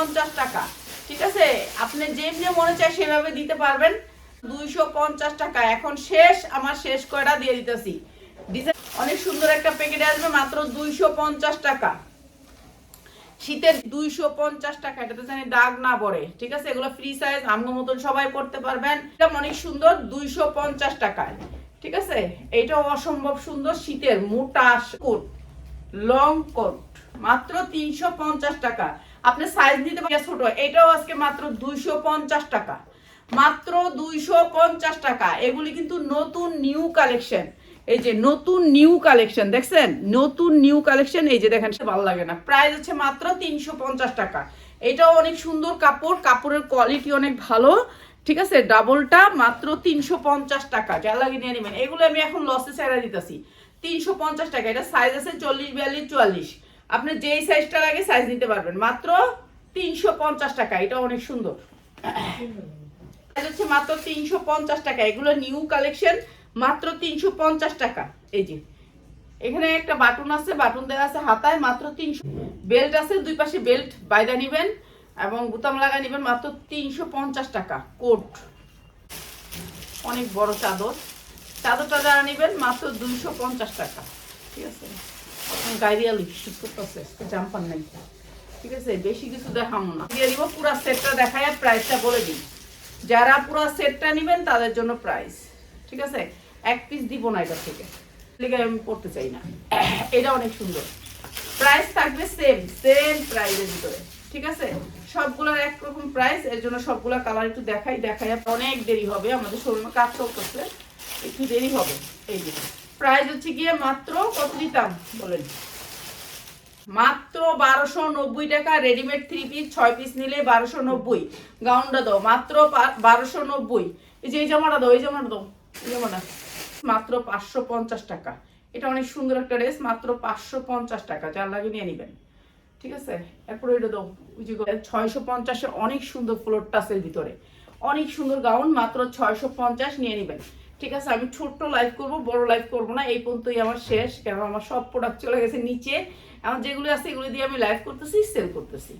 পঞ্চাশ টাকা। ঠিক আছে? আপনি যেমনি মনে চায় সেভাবে দিতে পারবেন। দুইশো পঞ্চাশ টাকা। এখন শেষ, আমার শেষ কয়টা দিয়ে দিতেছি। অনেক সুন্দর একটা প্যাকেটে আসবে, মাত্র দুইশো পঞ্চাশ টাকা। শীতের দুইশো পঞ্চাশ টাকা। এটাতে জানি দাগ না পড়ে। ঠিক আছে? এগুলো ফ্রি সাইজ আমগো মতন সবাই পড়তে পারবেন। এটা অনেক সুন্দর, দুইশো পঞ্চাশ টাকায়। ঠিক আছে? এইটাও অসম্ভব সুন্দর, শীতের মোটা কোট লং কোট মাত্র তিনশো পঞ্চাশ টাকা। আপনি সাইজ নিতে পারেন, ছোট। এটাও আজকে মাত্র দুইশো পঞ্চাশ টাকা। মাত্র দুইশো পঞ্চাশ টাকা। এগুলি কিন্তু নতুন নিউ কালেকশন এই যে নতুন নিউ কালেকশন দেখছেন? নতুন নিউ কালেকশন এই যে দেখেন, ভালো লাগে না। প্রাইস হচ্ছে মাত্র তিনশো পঞ্চাশ টাকা। এটাও অনেক সুন্দর কাপড়, কাপড়ের কোয়ালিটি অনেক ভালো। ঠিক আছে? ডাবলটা মাত্র তিনশো পঞ্চাশ টাকা। যা লাগে নিয়ে নেবেন। এগুলো আমি এখন লসে ছেড়ে দিতেছি। তিনশো পঞ্চাশ টাকা। এটা সাইজ আছে চল্লিশ, বিয়াল্লিশ, চুয়াল্লিশ। আপনি যেই সাইজটা লাগে সাইজ নিতে পারবেন। মাত্র তিনশো পঞ্চাশ টাকা। এটা অনেক সুন্দর। হচ্ছে মাত্র তিনশো পঞ্চাশ টাকা। এগুলো নিউ কালেকশন মাত্র তিনশো পঞ্চাশ টাকা। এই যে। এখানে একটা বাটন আছে, বাটন দেওয়া আছে হাতায়, মাত্র তিনশো। বেল্ট আছে, দুই পাশে বেল্ট বাইদা নিবেন এবং বুতাম লাগা নিবেন মাত্র তিনশো পঞ্চাশ টাকা, কোট। অনেক বড় চাদর। চাদরটা যারা নিবেন, মাত্র দুইশো পঞ্চাশ টাকা। ঠিক আছে? এখন গাইরিয়া লিপস্টিক করতেছে জাম্পার নাই। ঠিক আছে? বেশি কিছু দেখাবো না। দিয়ে দিব পুরো সেটটা দেখায় প্রাইসটা বলে দিই। যারা পুরো সেটটা নেবেন, তাদের জন্য প্রাইস ঠিক আছে? এক পিস দিব না এটা থেকে। লিগে আমি পড়তে চাই না। এটা অনেক সুন্দর। প্রাইস থাকবে সেম সেম প্রাইসের ভিতরে, ঠিক আছে? সবগুলোর একরকম প্রাইস এর জন্য সবগুলো কালার একটু দেখাই দেখাই অনেক দেরি হবে, আমাদের শোরুমে কাজ চলতেছে, একটু দেরি হবে এই যে। প্রাইস হচ্ছে গিয়ে মাত্র কত দিতাম? বলেন। মাত্র বারোশো নব্বই টাকা রেডিমেড থ্রি পিস ছয় পিস নিলে বারোশো নব্বই। গাউনটা দাও, মাত্র বারোশো নব্বই। এই যে, এই জামাটা দাও, এই জামাটা দাও, এই জামাটা। মাত্র পাঁচশো পঞ্চাশ টাকা। এটা অনেক সুন্দর একটা ড্রেস মাত্র পাঁচশো পঞ্চাশ টাকা। যার লাগে নিয়ে নেবেন। ঠিক আছে? এরপরে এটা দাও। ওই যে ছয়শো পঞ্চাশে অনেক সুন্দর ফ্লোর টাসের ভিতরে। অনেক সুন্দর গাউন মাত্র ছয়শো পঞ্চাশ নিয়ে নেবেন। ঠিক আছে? আমি ছোট্ট লাইভ করব, বড় লাইভ করব না। এই পর্যন্তই আমার শেষ। কারণ আমার সব প্রোডাক্ট চলে গেছে নিচে। আমার যেগুলো আছে, এগুলো দিয়ে আমি লাইভ করতেছি সেল করতেছি।